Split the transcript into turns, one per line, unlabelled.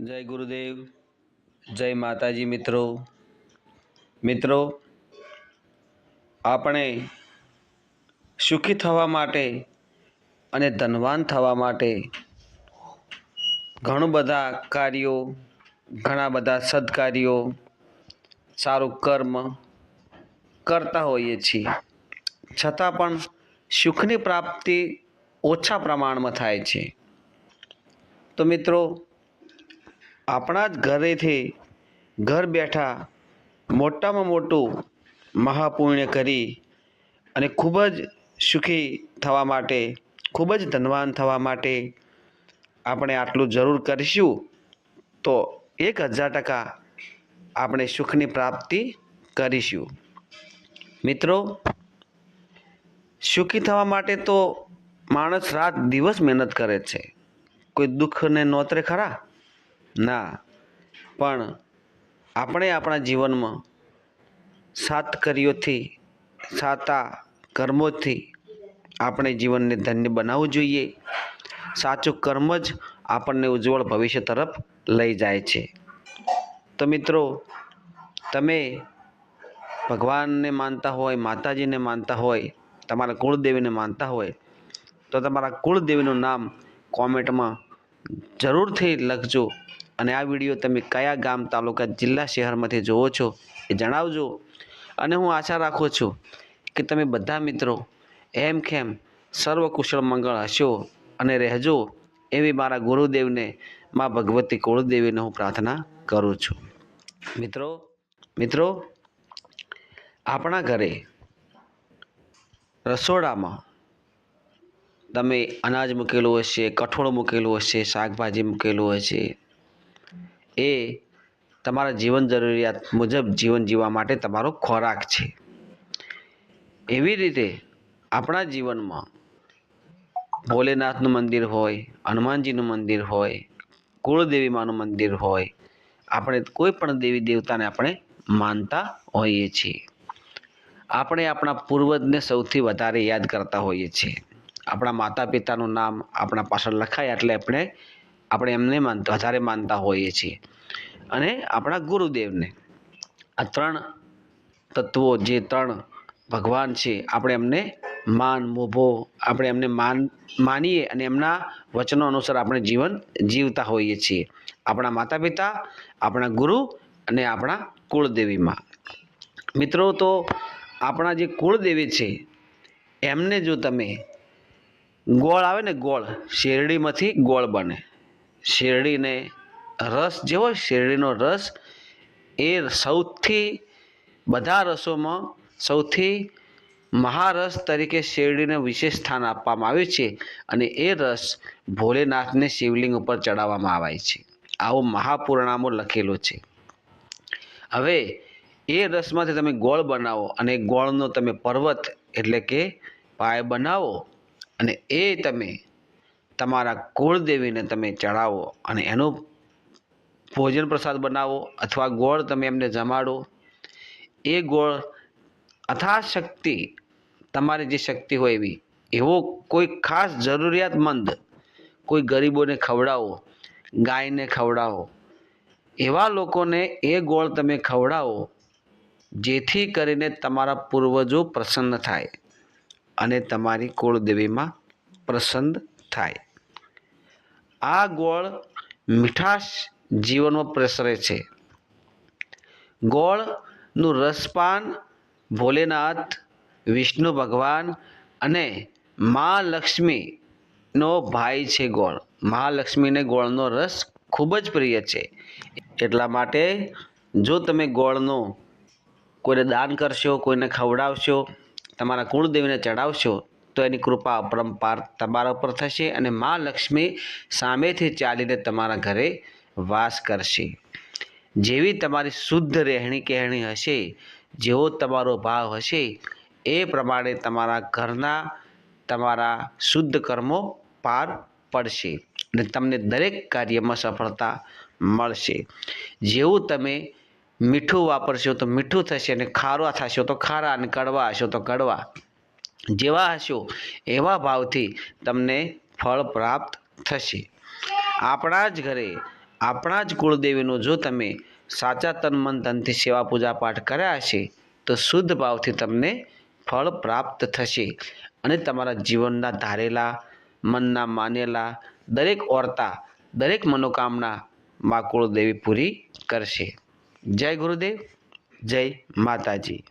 જય ગુરુદેવ, જય માતાજી મિત્રો. મિત્રો, આપણે સુખી થવા માટે અને ધનવાન થવા માટે ઘણું બધા કાર્યો, ઘણા બધા સદકાર્યો, સારું કર્મ કરતા હોઈએ છીએ. છતાં પણ સુખની પ્રાપ્તિ ઓછા પ્રમાણમાં થાય છે. તો મિત્રો આપણા જ ઘરેથી ઘર બેઠા મોટામાં મોટું મહાપુણ્ય કરી અને ખૂબ જ સુખી થવા માટે, ખૂબ જ ધનવાન થવા માટે આપણે આટલું જરૂર કરીશું, તો એક હજાર ટકા આપણે સુખની પ્રાપ્તિ કરીશું. મિત્રો, સુખી થવા માટે તો માણસ રાત દિવસ મહેનત કરે છે. કોઈ દુઃખને નોતરે ખરા? ના. પણ આપણે આપણા જીવનમાં સાત કર્યોથી, સાતા કર્મોથી આપણે જીવનને ધન્ય બનાવવું જોઈએ. સાચું કર્મ જ આપણને ઉજ્જવળ ભવિષ્ય તરફ લઈ જાય છે. તો મિત્રો, તમે ભગવાનને માનતા હોય, માતાજીને માનતા હોય, તમારા કુળદેવીને માનતા હોય, તો તમારા કુળદેવીનું નામ કોમેન્ટમાં જરૂરથી લખજો. અને આ વીડિયો તમે કયા ગામ, તાલુકા, જિલ્લા શહેરમાંથી જોવો છો એ જણાવજો. અને હું આશા રાખું છું કે તમે બધા મિત્રો એમ ખેમ સર્વ મંગળ હશો અને રહેજો એવી મારા ગુરુદેવને, મા ભગવતી કુળદેવીને હું પ્રાર્થના કરું છું. મિત્રો મિત્રો, આપણા ઘરે રસોડામાં તમે અનાજ મૂકેલું હશે, કઠોળ મૂકેલું હશે, શાકભાજી મૂકેલું હશે એ તમારા જીવન જરૂરિયાત મુજબ જીવન જીવવા માટે તમારો ખોરાક છે. એવી રીતે આપણા જીવનમાં ભોલેનાથનું મંદિર હોય, હનુમાનજીનું મંદિર હોય કુળદેવી માનું મંદિર હોય, આપણે કોઈ પણ દેવી દેવતાને આપણે માનતા હોઈએ છીએ. આપણે આપણા પૂર્વજને સૌથી વધારે યાદ કરતા હોઈએ છીએ. આપણા માતા પિતાનું નામ આપણા પાછળ લખાય એટલે આપણે આપણે એમને માનતા વધારે માનતા હોઈએ છીએ. અને આપણા ગુરુદેવને આ ત્રણ તત્વો જે ત્રણ ભગવાન છે, આપણે એમને માન, મોભો, આપણે એમને માન, માનીએ અને એમના વચનો અનુસાર આપણે જીવન જીવતા હોઈએ છીએ. આપણા માતા પિતા આપણા ગુરુ અને આપણા કુળદેવીમાં. મિત્રો, તો આપણા જે કુળદેવી છે, એમને જો તમે ગોળ આવે ને ગોળ, શેરડીમાંથી ગોળ બને. શેરડીને રસ, જેવો શેરડીનો રસ એ સૌથી, બધા રસોમાં સૌથી મહારસ તરીકે શેરડીને વિશેષ સ્થાન આપવામાં આવ્યું છે અને એ રસ ભોલેનાથને શિવલિંગ ઉપર ચડાવવામાં આવે છે. આવું મહાપુરાણામો લખેલું છે. હવે એ રસમાંથી તમે ગોળ બનાવો અને ગોળનો તમે પર્વત એટલે કે પાય બનાવો અને એ તમે તમારા કુળદેવીને તમે ચડાવો અને એનું ભોજન પ્રસાદ બનાવો અથવા ગોળ તમે એમને જમાડો. એ ગોળ અથાશક્તિ તમારી જે શક્તિ હોય એવી, એવો કોઈ ખાસ જરૂરિયાતમંદ કોઈ ગરીબોને ખવડાવો, ગાયને ખવડાવો, એવા લોકોને એ ગોળ તમે ખવડાવો જેથી કરીને તમારા પૂર્વજો પ્રસન્ન થાય અને તમારી કુળદેવીમાં પ્રસન્ન થાય. આ ગોળ મીઠાશ જીવનમાં પ્રસરે છે. ગોળનું રસપાન ભોલેનાથ, વિષ્ણુ ભગવાન અને મા લક્ષ્મીનો ભાઈ છે ગોળ. મહાલક્ષ્મીને ગોળનો રસ ખૂબ જ પ્રિય છે. એટલા માટે જો તમે ગોળનો કોઈને દાન કરશો, કોઈને ખવડાવશો, તમારા કુળદેવીને ચડાવશો તો એની કૃપા અપરંપાર તમારા ઉપર થશે અને મા લક્ષ્મી સામેથી ચાલીને તમારા ઘરે વાસ કરશે. જેવી તમારી શુદ્ધ રહેણી કહેણી હશે, જેવો તમારો ભાવ હશે, એ પ્રમાણે તમારા ઘરના તમારા શુદ્ધ કર્મો પાર પડશે અને તમને દરેક કાર્યમાં સફળતા મળશે. જેવું તમે મીઠું વાપરશો તો મીઠું થશે અને ખારા થશો તો ખારા અને કડવા હશો તો કડવા. જેવા હશો, એવા ભાવથી તમને ફળ પ્રાપ્ત થશે. આપણા જ ઘરે, આપણા જ કુળદેવીનું જો તમે સાચા તન મન ધનથી સેવા પૂજા પાઠ કર્યા હશે, તો શુદ્ધ ભાવથી તમને ફળ પ્રાપ્ત થશે. અને તમારા જીવનના ધારેલા, મનના માનેલા, દરેક ઓરતા, દરેક મનોકામના મા કુળદેવી પૂરી કરશે. જય ગુરુદેવ, જય માતાજી.